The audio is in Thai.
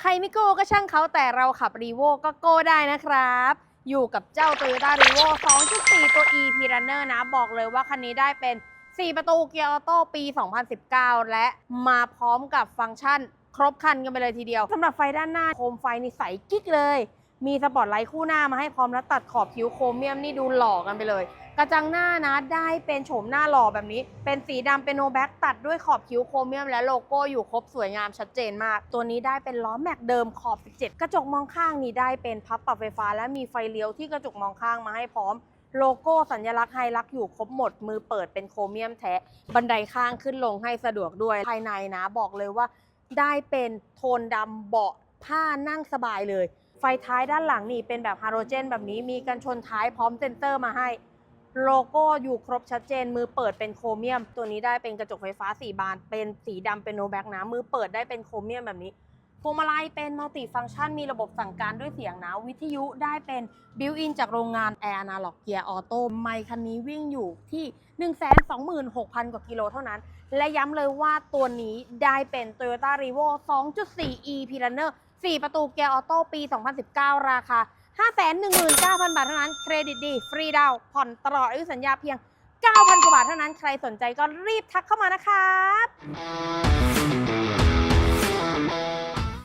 ใครไม่โก้ก็ช่างเขาแต่เราขับรีโวก็โก้ได้นะครับ อยู่กับเจ้า Toyota r e v o 2.4 ตัว e p Runner นะ บอกเลยว่าคันนี้ได้เป็น 4 ประตูเกียร์ออโต้ปี 2019 และมาพร้อมกับฟังก์ชัน ครบคันกันไปเลยทีเดียวสำหรับไฟด้านหน้าโคมไฟนี่ใสกิ๊กเลย มีสปอตไลท์คู่หน้ามาให้พร้อมแล้วตัดขอบคิ้วโครเมียมนี่ดูหล่อกันไปเลย กระจังหน้านะได้เป็นโฉมหน้าหล่อแบบนี้ เป็นสีดำเป็นโนแบ็กตัดด้วยขอบคิ้วโครเมียมและโลโก้อยู่ครบสวยงามชัดเจนมาก ตัวนี้ได้เป็นล้อแม็กเดิมขอบ 17 กระจกมองข้างนี่ได้เป็นพับปรับไฟฟ้า และมีไฟเลี้ยวที่กระจกมองข้างมาให้พร้อมโลโก้สัญลักษณ์ไฮลักอยู่ครบหมด มือเปิดเป็นโครเมียมแท้ บันไดข้างขึ้นลงให้สะดวกด้วย ภายในนะบอกเลยว่า ได้เป็นโทนดำเบาะผ้านั่งสบายเลย ไฟท้ายด้านหลังนี่เป็นแบบฮาโลเจน แบบนี้มีกันชนท้ายพร้อมเซนเตอร์มาให้ โลโก้อยู่ครบชัดเจน มือเปิดเป็นโครเมียม ตัวนี้ได้เป็นกระจกไฟฟ้า4บาน เป็นสีดำเป็นโนแบ็กนะ มือเปิดได้เป็นโครเมียมแบบนี้พวงมาลัยเป็นมัลติฟังก์ชันมีระบบสั่งการด้วยเสียงนะ วิทยุได้เป็นบิวอินจากโรงงานแอร์นาล็อกเกียร์ออโต้ไมค์คันนี้วิ่งอยู่ที่ 126,000 กว่ากิโลเท่านั้น และย้ำเลยว่าตัวนี้ได้เป็น Toyota r e v o 2.4 e p Runner 4 ประตูเกียร์ออโต้ปี 2019 ราคา 519,000 บาทเท่านั้น เครดิตดี ฟรีดาวผ่อนตลอดอายุสัญญาเพียง 9,000 กว่าบาทเท่านั้น ใครสนใจก็รีบทักเข้ามานะครับ